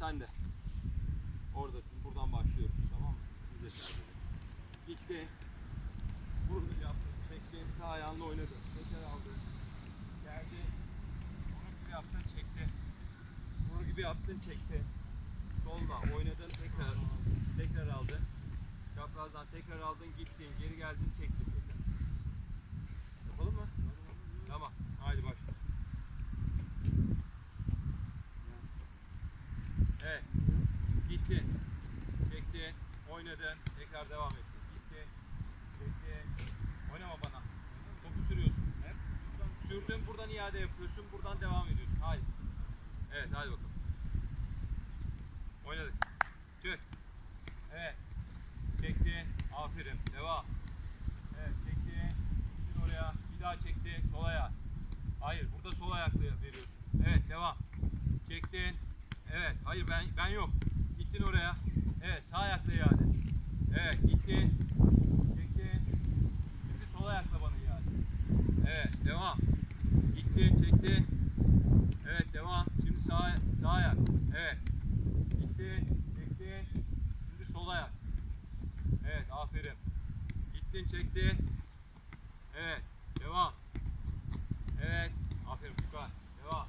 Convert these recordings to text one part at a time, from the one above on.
sen de. Oradasın. Buradan başlıyoruz. Tamam mı? Bize sergiledim. Gitti. Vurdu yaptı. Çekti. Sağ ayağınla oynadı. Tekrar aldı. Geldi. Vurur gibi yaptın çekti. Vurur gibi yaptın çekti. Solda oynadın tekrar. Tekrar aldın. Çaprazdan tekrar aldın gittin. Geri geldin çektin tekrar. Yapalım mı? Tamam. Haydi başlıyoruz. Evet. Gitti. Çekti. Oynadın. Tekrar devam ettin. Gitti. Çekti. Oynama bana. Topu sürüyorsun. Hep. Sürdün buradan iade yapıyorsun. Buradan devam ediyorsun. Haydi. Evet hadi bakalım. Oynadık. Çık. Evet. Çekti. Aferin. Devam. Evet çekti. Gittin oraya. Bir daha çekti. Sol ayağı. Hayır burada sol ayakla veriyorsun. Evet devam. Çektin. Evet. Hayır ben ben yok. Gittin oraya. Evet sağ ayakla iade. Evet gittin. Çektin. Şimdi sol ayakla bana iade. Evet devam. Gittin çekti. Evet devam. Şimdi sağ sağ ayak. Evet. Gittin çektin. Şimdi sol ayak. Evet aferin. Gittin çektin. Evet devam. Evet. Aferin Furkan. Devam.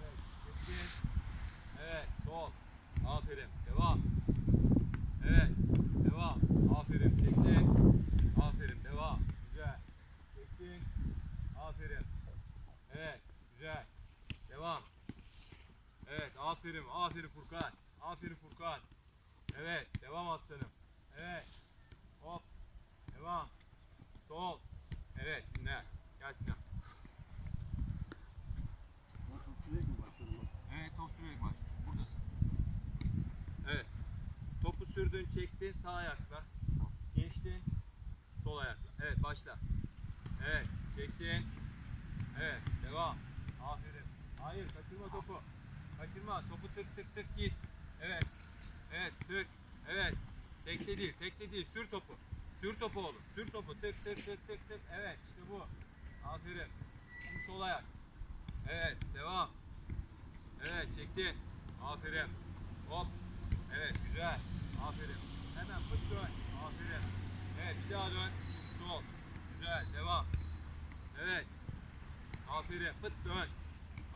Evet. Çektin. Evet. Sol. Aferin. Devam. Evet. Devam. Aferin. Çektin. Aferin. Devam. Güzel. Çektin. Aferin. Evet. Güzel. Devam. Evet. Aferin. Aferin Furkan. Aferin Furkan. Evet. Devam aslanım. Evet. Hop. Devam. Sol. Evet. Dinle. Gel Sinan. Evet top sürerek başlıyorsun. Buradasın. Evet. Topu sürdün, çektin sağ ayakla. Geçtin. Sol ayakla. Evet başla. Evet. Çektin. Evet. Devam. Aferin. Hayır kaçırma topu. Kaçırma. Topu tık tık tık git. Evet. Evet tık. Evet. Tekte değil. Tekte değil. Sür topu. Sür topu oğlum. Sür topu. Tık tık tık tık tık. Evet işte bu. Aferin. Şimdi sol ayak. Evet. Devam. Evet çekti. Aferin. Hop. Evet güzel. Aferin. Hemen fıt dön. Aferin. Evet bir daha dön. Sol. Güzel. Devam. Evet. Aferin. Fıt dön.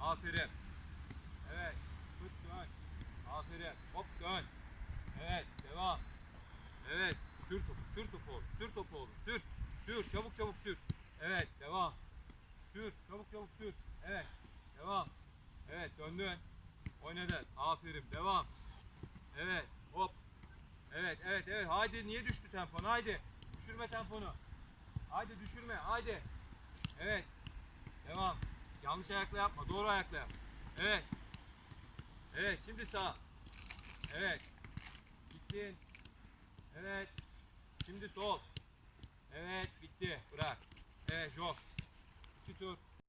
Aferin. Evet. Fıt dön. Aferin. Hop dön. Evet. Devam. Evet. Sür topu. Sür topu oğlum. Sür topu oğlum. Sür. Sür. Çabuk çabuk sür. Evet. Devam. Sür. Çabuk çabuk sür. Evet. Devam. Evet döndün. Oynadın. Aferin. Devam. Evet. Hop. Evet evet evet. Haydi niye düştü tempon? Haydi. Düşürme temponu. Haydi düşürme. Haydi. Evet. Devam. Yanlış ayakla yapma. Doğru ayakla yap. Evet. Evet şimdi sağ. Evet. Gittin. Evet. Şimdi sol. Evet bitti. Bırak. Evet jog. İki tur.